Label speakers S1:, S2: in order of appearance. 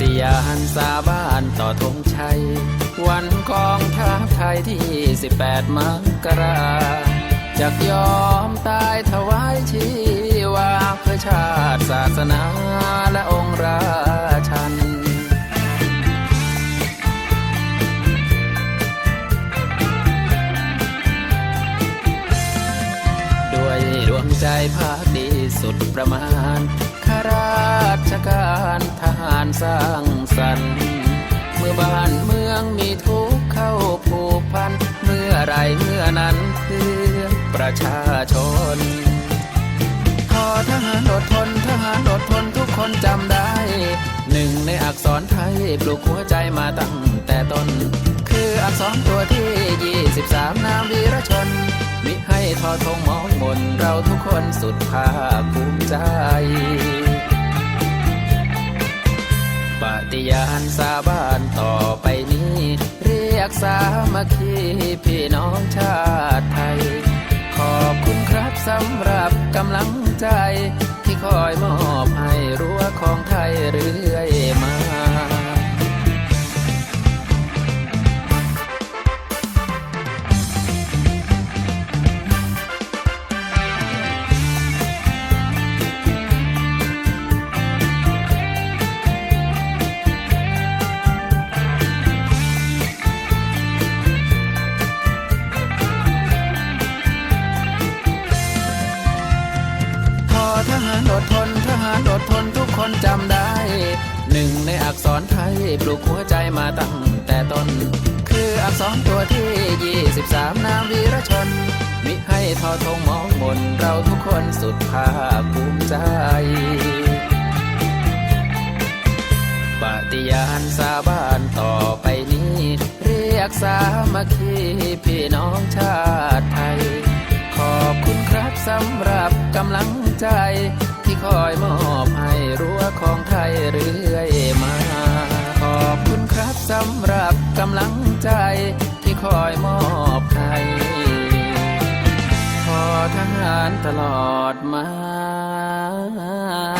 S1: ฏิญาณสาบานต่อธงชัย วันกองทัพไทยที่ 18 มกราจากยอมตายถวายชีวาเพื่อชาติศาสนาและองค์ราชันด้วยดวงใจภาคดีสุดประมาณ ราชการทหารสร้างสรรค์เมื่อบ้านเมืองมีทุกข์เข้าผูกพัน เมื่อไรเมื่อนั้นเพื่อประชาชน พอทหารอดทนทหารอดทนทุกคนจำได้ หนึ่งในอักษรไทยปลูกหัวใจมาตั้งแต่ต้น คืออักษรตัวที่ 23 นามวีรชนมิให้ทอทงมองมนเราทุกคนสุดภาคภูมิใจ ฏิญาณสาบานต่อไปนี้ เรียกสามัคคีพี่น้องชาติไทย ขอบคุณครับสำหรับกำลังใจ ที่คอยมอบให้รั้วของไทยเรือารอดทนทหารอดทนทุกคนจำได้ หนึ่งในอักษรไทยปลูกหัวใจมาตั้งแต่ต้น คืออักษรตัวที่ 23 นามวีรชน มิให้ทอทงมองมนเราทุกคนสุดภาคภูมิใจปฏิญาณสาบานต่อไปนี้ เรียกสามัคคีพี่น้องชาติไทย ขอบคุณครับสำหรับกำลังใจ กำลังใจที่คอยมอบให้ขอทหารตลอดมา